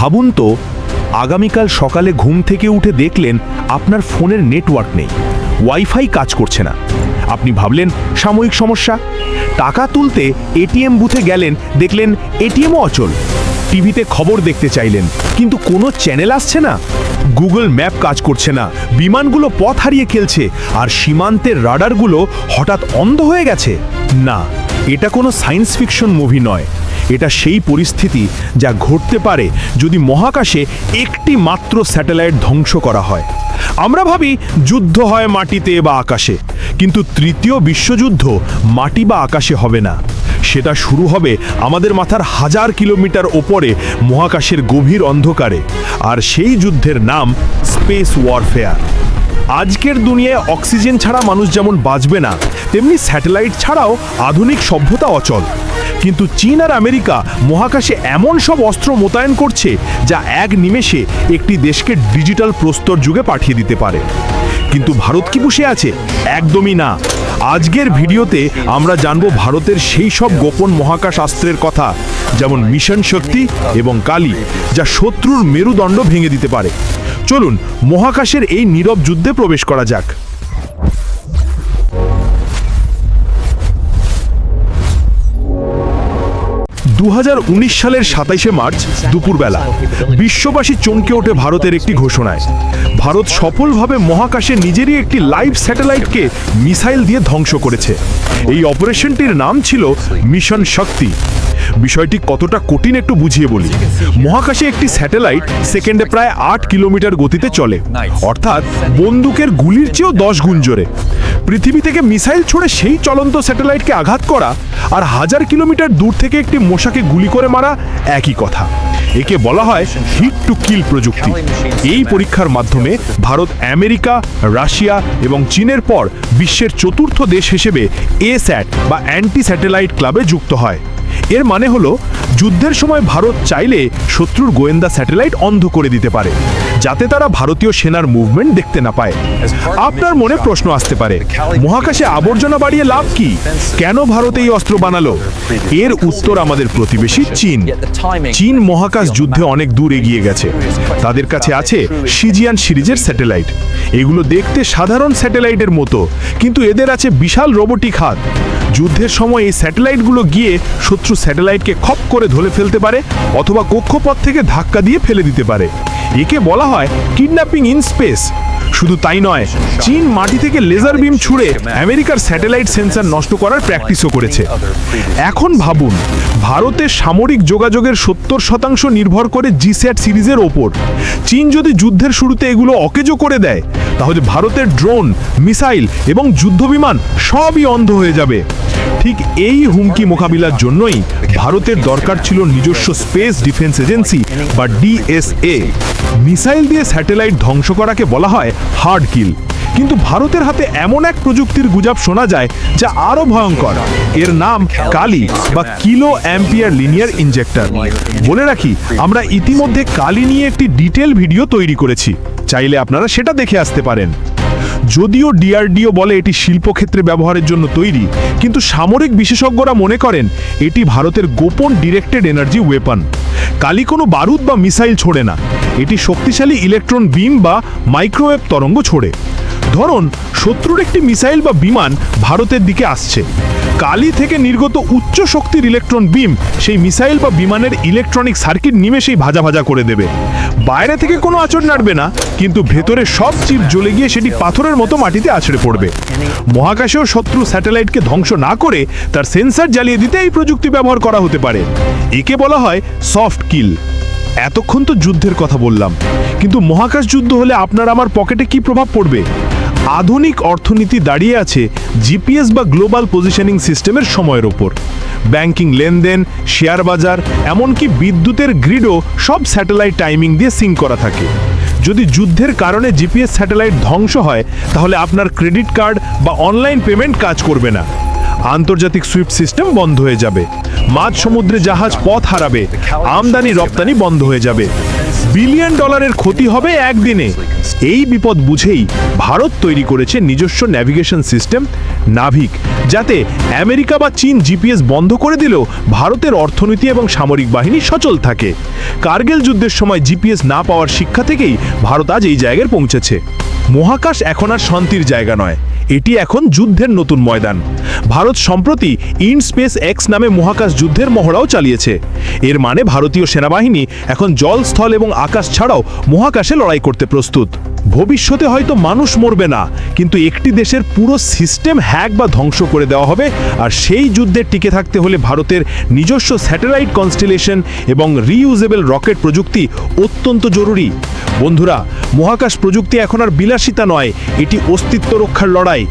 ভাবুন তো, আগামীকাল সকালে ঘুম থেকে উঠে দেখলেন আপনার ফোনের নেটওয়ার্ক নেই, ওয়াইফাই কাজ করছে না। আপনি ভাবলেন, সাময়িক সমস্যা? টাকা তুলতে এটিএম বুথে গেলেন, দেখলেন এটিএমও অচল। টিভিতে খবর দেখতে চাইলেন, কিন্তু কোনো চ্যানেল আসছে না। গুগল ম্যাপ কাজ করছে না, বিমানগুলো পথ হারিয়ে খেলছে, আর সীমান্তের রাডারগুলো হঠাৎ অন্ধ হয়ে গেছে। না, এটা কোনো সায়েন্স ফিকশন মুভি নয়। এটা সেই পরিস্থিতি যা ঘটতে পারে যদি মহাকাশে একটি মাত্র স্যাটেলাইট ধ্বংস করা হয়। আমরা ভাবি যুদ্ধ হয় মাটিতে বা আকাশে, কিন্তু তৃতীয় বিশ্বযুদ্ধ মাটি বা আকাশে হবে না। সেটা শুরু হবে আমাদের মাথার হাজার কিলোমিটার ওপরে মহাকাশের গভীর অন্ধকারে, আর সেই যুদ্ধের নাম স্পেস ওয়ারফেয়ার। আজকের দুনিয়ায় অক্সিজেন ছাড়া মানুষ যেমন বাঁচবে না, তেমনি স্যাটেলাইট ছাড়াও আধুনিক সভ্যতা অচল। কিন্তু চীন আর আমেরিকা মহাকাশে এমন সব অস্ত্র মোতায়েন করছে যা এক নিমেষে একটি দেশকে ডিজিটাল প্রস্তর যুগে পাঠিয়ে দিতে পারে। কিন্তু ভারত কি বসে আছে? একদমই না। আজকের ভিডিওতে আমরা জানব ভারতের সেই সব গোপন মহাকাশ অস্ত্রের কথা, যেমন মিশন শক্তি এবং কালী, যা শত্রুর মেরুদণ্ড ভেঙে দিতে পারে। চলুন, মহাকাশের এই নীরব যুদ্ধে প্রবেশ করা যাক। দু হাজার উনিশ সালের সাতাইশে মার্চ দুপুরবেলা বিশ্ববাসী চমকে ওঠে ভারতের একটি ঘোষণায়। ভারত সফলভাবে মহাকাশে নিজেরই একটি লাইভ স্যাটেলাইটকে মিসাইল দিয়ে ধ্বংস করেছে। এই অপারেশনটির নাম ছিল মিশন শক্তি। বিষয়টি কতটা কঠিন একটু বুঝিয়ে বলি। মহাকাশে একটি স্যাটেলাইট সেকেন্ডে প্রায় আট কিলোমিটার গতিতে চলে। অর্থাৎ বন্দুকের গুলির চেয়েও দশ গুণ জোরে। পৃথিবী থেকে মিসাইল ছড়ে সেই চলন্ত স্যাটেলাইটকে আঘাত করা আর হাজার কিলোমিটার দূর থেকে একটি মশাকে গুলি করে মারা একই কথা। একে বলা হয় হিট টু কিল প্রযুক্তি। এই পরীক্ষার মাধ্যমে ভারত আমেরিকা রাশিয়া এবং চীনের পর বিশ্বের চতুর্থ দেশ হিসেবে এ স্যাট বা অ্যান্টি স্যাটেলাইট ক্লাবে যুক্ত হয়। এর মানে হলো, যুদ্ধের সময় ভারত চাইলে শত্রুর গোয়েন্দা স্যাটেলাইট অন্ধ করে দিতে পারে, যাতে তারা ভারতীয় সেনার মুভমেন্ট দেখতে না পায়। আপনার মনে প্রশ্ন আসতে পারে, মহাকাশে আবর্জনা বাড়িয়ে লাভ কি? কেন ভারত এই অস্ত্র বানালো? এর উত্তর আমাদের প্রতিবেশী চীন। চীন মহাকাশ যুদ্ধে অনেক দূর এগিয়ে গেছে। তাদের কাছে আছে সিজিয়ান সিরিজের স্যাটেলাইট। এগুলো দেখতে সাধারণ স্যাটেলাইটের মতো, কিন্তু এদের আছে বিশাল রোবোটিক হাত। যুদ্ধের সময় এই স্যাটেলাইটগুলো গিয়ে শত্রু স্যাটেলাইটকে খপ করে ধরে ফেলতে পারে অথবা কক্ষপথ থেকে ধাক্কা দিয়ে ফেলে দিতে পারে। একে বলা হয় কিডন্যাপিং ইন স্পেস। শুধু তাই নয়, চীন মাটি থেকে লেজার বিম ছুড়ে আমেরিকার স্যাটেলাইট সেন্সার নষ্ট করার প্র্যাকটিসও করেছে। এখন ভাবুন ভারতের সামরিক যোগাযোগের সত্তর শতাংশ নির্ভর করে জিস্যাট সিরিজের ওপর। চীন যদি যুদ্ধের শুরুতে এগুলো অকেজো করে দেয়, তাহলে ভারতের ড্রোন মিসাইল এবং যুদ্ধবিমান সবই অন্ধ হয়ে যাবে। ঠিক এই হুমকি মোকাবিলার জন্যই ভারতের দরকার ছিল নিজস্ব স্পেস ডিফেন্স এজেন্সি বা ডিএসএ। মিসাইল দিয়ে স্যাটেলাইট ধ্বংস করাকে বলা হয় হার্ড কিল। কিন্তু ভারতের হাতে এমন এক প্রযুক্তির গুজব শোনা যায় যা আরও ভয়ঙ্কর। এর নাম কালি বা কিলো অ্যাম্পিয়ার লিনিয়ার ইনজেক্টর। বলে রাখি, আমরা ইতিমধ্যে কালি নিয়ে একটি ডিটেল ভিডিও তৈরি করেছি। চাইলে আপনারা সেটা দেখে আসতে পারেন। যদিও ডিআরডিও বলে এটি শিল্পক্ষেত্রে ব্যবহারের জন্য তৈরি, কিন্তু সামরিক বিশেষজ্ঞরা মনে করেন এটি ভারতের গোপন ডিরেক্টেড এনার্জি ওয়েপন কালি কোনো বারুদ বা মিসাইল ছোড়ে না। এটি শক্তিশালী ইলেকট্রন বিম বা মাইক্রোওয়েভ তরঙ্গ ছোড়ে। ধরুন, শত্রুর একটি মিসাইল বা বিমান ভারতের দিকে আসছে। কালি থেকে নির্গত উচ্চ শক্তির ইলেকট্রন বিম সেই মিসাইল বা বিমানের ইলেকট্রনিক সার্কিট নিমেষেই ভাজা ভাজা করে দেবে। বাইরে থেকে কোনো আচর নাড়বে না, কিন্তু ভেতরে সব চিপ জ্বলে গিয়ে সেটি পাথরের মতো মাটিতে আছড়ে পড়বে। মহাকাশেও শত্রু স্যাটেলাইটকে ধ্বংস না করে তার সেন্সার জ্বালিয়ে দিতে এই প্রযুক্তি ব্যবহার করা হতে পারে। একে বলা হয় সফট কিল। এতক্ষণ তো যুদ্ধের কথা বললাম। কিন্তু মহাকাশ যুদ্ধ হলে আপনার আমার পকেটে কি প্রভাব পড়বে? আধুনিক অর্থনীতি দাঁড়িয়ে আছে জিপিএস বা গ্লোবাল পজিশনিং সিস্টেমের সময়ের ওপর। ব্যাংকিং লেনদেন, শেয়ার বাজার, এমনকি বিদ্যুতের গ্রিডও সব স্যাটেলাইট টাইমিং দিয়ে সিঙ্ক করা থাকে। যদি যুদ্ধের কারণে জিপিএস স্যাটেলাইট ধ্বংস হয়, তাহলে আপনার ক্রেডিট কার্ড বা অনলাইন পেমেন্ট কাজ করবে না। আন্তর্জাতিক সুইফট সিস্টেম বন্ধ হয়ে যাবে। মাঝ সমুদ্রে জাহাজ পথ হারাবে। আমদানি, রপ্তানি বন্ধ হয়ে যাবে। বিলিয়ন ডলারের ক্ষতি হবে একদিনে। এই বিপদ বুঝেই ভারত তৈরি করেছে নিজস্ব ন্যাভিগেশন সিস্টেম নাভিক যাতে আমেরিকা বা চীন জিপিএস বন্ধ করে দিলেও ভারতের অর্থনীতি এবং সামরিক বাহিনী সচল থাকে। কার্গিল যুদ্ধের সময় জিপিএস না পাওয়ার শিক্ষা থেকেই ভারত আজ এই জায়গায় পৌঁছেছে। মহাকাশ এখন আর শান্তির জায়গা নয়। এটি এখন যুদ্ধের নতুন ময়দান। ভারত সম্প্রতি ইন স্পেস এক্স নামে মহাকাশ যুদ্ধের মহড়াও চালিয়েছে। এর মানে ভারতীয় সেনাবাহিনী এখন জল স্থল এবং আকাশ ছাড়াও মহাকাশে লড়াই করতে প্রস্তুত। ভবিষ্যতে হয়তো মানুষ মরবে না, কিন্তু একটি দেশের পুরো সিস্টেম হ্যাক বা ধ্বংস করে দেওয়া হবে, আর সেই যুদ্ধে টিকে থাকতে হলে ভারতের নিজস্ব স্যাটেলাইট কনস্টেলেশন এবং রিইউজেবল রকেট প্রযুক্তি অত্যন্ত জরুরি। বন্ধুরা, মহাকাশ প্রযুক্তি এখন আর বিলাসিতা নয়, এটি অস্তিত্ব রক্ষার লড়াই।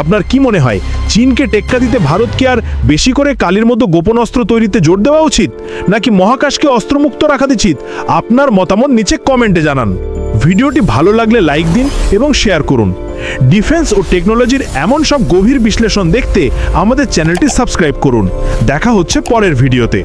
আপনার কি মনে হয়, চীনকে টেক্কা দিতে ভারতকে আর বেশি করে কালির মতো গোপন অস্ত্র তৈরিতে জোর দেওয়া উচিত, নাকি মহাকাশকে অস্ত্রমুক্ত রাখা উচিত? আপনার মতামত নিচে কমেন্টে জানান। ভিডিওটি ভালো লাগলে লাইক দিন এবং শেয়ার করুন। ডিফেন্স ও টেকনোলজির এমন সব গভীর বিশ্লেষণ দেখতে আমাদের চ্যানেলটি সাবস্ক্রাইব করুন। দেখা হচ্ছে পরের ভিডিওতে।